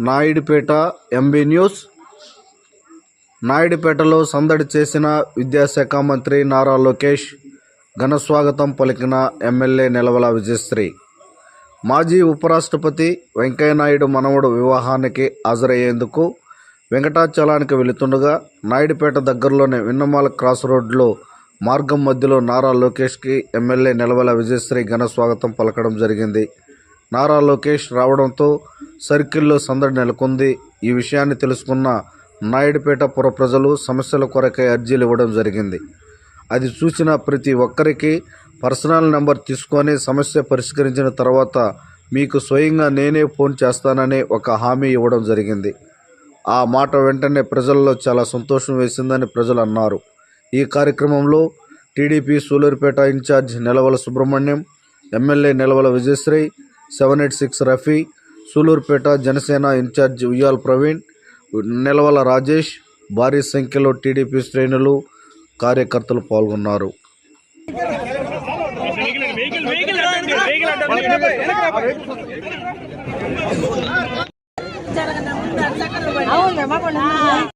Naidupeta MB news. నాయుడుపేటలో సందడి చేసిన విద్యాశాఖ మంత్రి నారా లోకేష్ ఘన స్వాగతం పలికిన ఎమ్మెల్యే నిలవల విజయశ్రీ. మాజీ ఉపరాష్ట్రపతి వెంకయ్యనాయుడు మనవడు వివాహానికి హాజరయ్యేందుకు వెంకటాచలానికి వెళుతుండగా నాయుడుపేట దగ్గరలోని విన్నమాల క్రాస్ రోడ్లో మార్గం మధ్యలో నారా లోకేష్కి ఎమ్మెల్యే నిలవల విజయశ్రీ ఘన స్వాగతం పలకడం జరిగింది. నారా లోకేష్ రావడంతో సర్కిల్లో సందడి నెలకొంది. ఈ విషయాన్ని తెలుసుకున్న నాయుడుపేట పుర ప్రజలు సమస్యల కొరకై అర్జీలు ఇవ్వడం జరిగింది. అది చూసిన ప్రతి ఒక్కరికి పర్సనల్ నెంబర్ తీసుకొని సమస్య పరిష్కరించిన తర్వాత మీకు స్వయంగా నేనే ఫోన్ చేస్తానని ఒక హామీ ఇవ్వడం జరిగింది. ఆ మాట వెంటనే ప్రజల్లో చాలా సంతోషం వేసిందని ప్రజలు అన్నారు. ఈ కార్యక్రమంలో TDP Sullurpeta incharge Nelavala Subrahmanyam MLA Nelavala Vijayasree seven eight six Rafi Sullurpeta Janasena incharge Uyyal Praveen Nelavala Rajesh భారీ సంఖ్యలో టీడీపీ శ్రేణులు కార్యకర్తలు పాల్గొన్నారు. అవును?